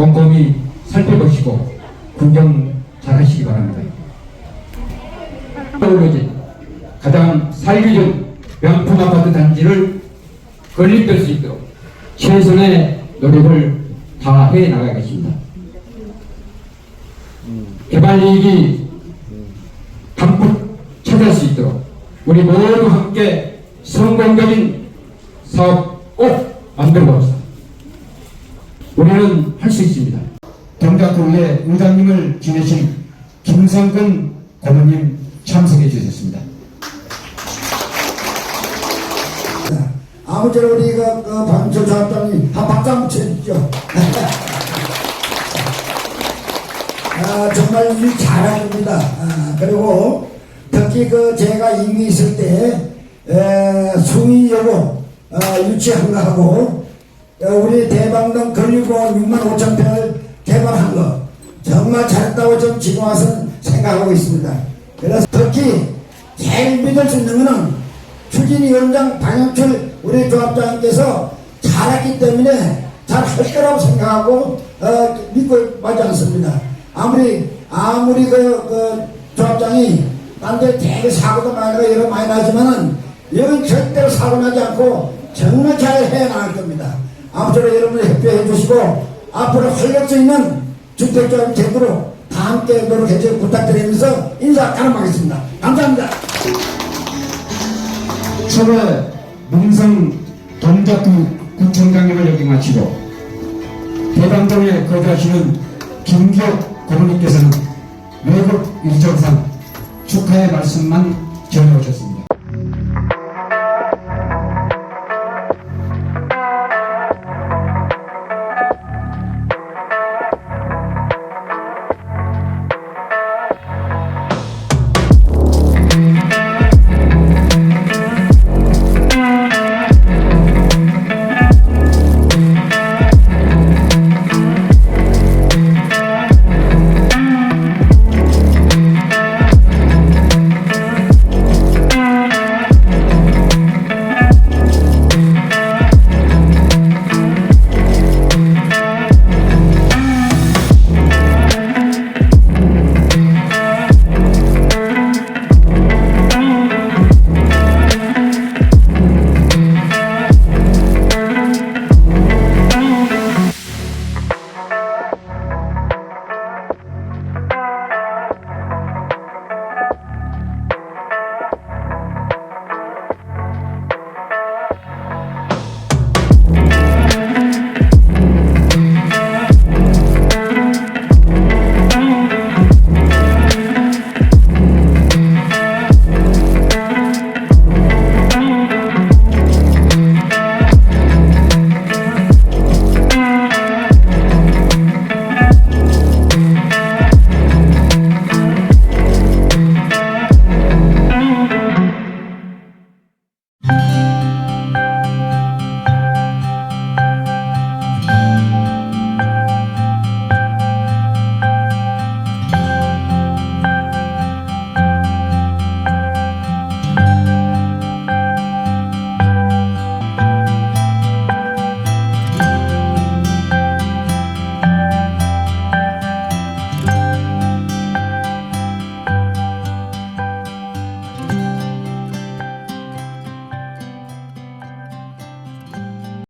꼼꼼히 살펴보시고 구경 잘 하시기 바랍니다. 어우러진 가장 살기 좋은 명품 아파트 단지를 건립될 수 있도록 최선의 노력을 다해 나가겠습니다. 개발 이익이 담뿍 찾을 수 있도록 우리 모두 함께 성공적인 사업 꼭 만들어 봅시다. 우리는 할 수 있습니다. 경작구의 의장님을 지내신 김성근 고모님 참석해 주셨습니다. 아무쪼록 우리 그, 그 방초 조합장님 한 한번 쳐주죠. 아, 정말 일 잘하십니다. 아, 그리고 특히 그 제가 임기 있을 때 에, 수위 여고 아, 유치한 어, 우리 대방동 건립공원 6만 5천 평을 개발한 거 정말 잘했다고 좀 지금 와서 생각하고 있습니다. 그래서 특히 제일 믿을 수 있는 거는 추진위원장 방영철 우리 조합장님께서 잘했기 때문에 잘 할 거라고 생각하고 어, 믿고 맞지 않습니다. 아무리 아무리 그, 그 조합장이 딴데 되게 사고도 많이 나고 여러 많이 나지만은 여기 절대로 사고 나지 않고 정말 잘 해나갈 겁니다. 아무쪼록 여러분들 협조해 주시고 앞으로 활력소 있는 주택조합 제도로 다 함께 노력해 주시고 부탁드리면서 인사 가름하겠습니다. 감사합니다. 초대 문성 동작구 구청장님을 여기 마치고 대방동에 거주하시는 김기혁 고모님께서는 외국 일정상 축하의 말씀만 전해오셨습니다.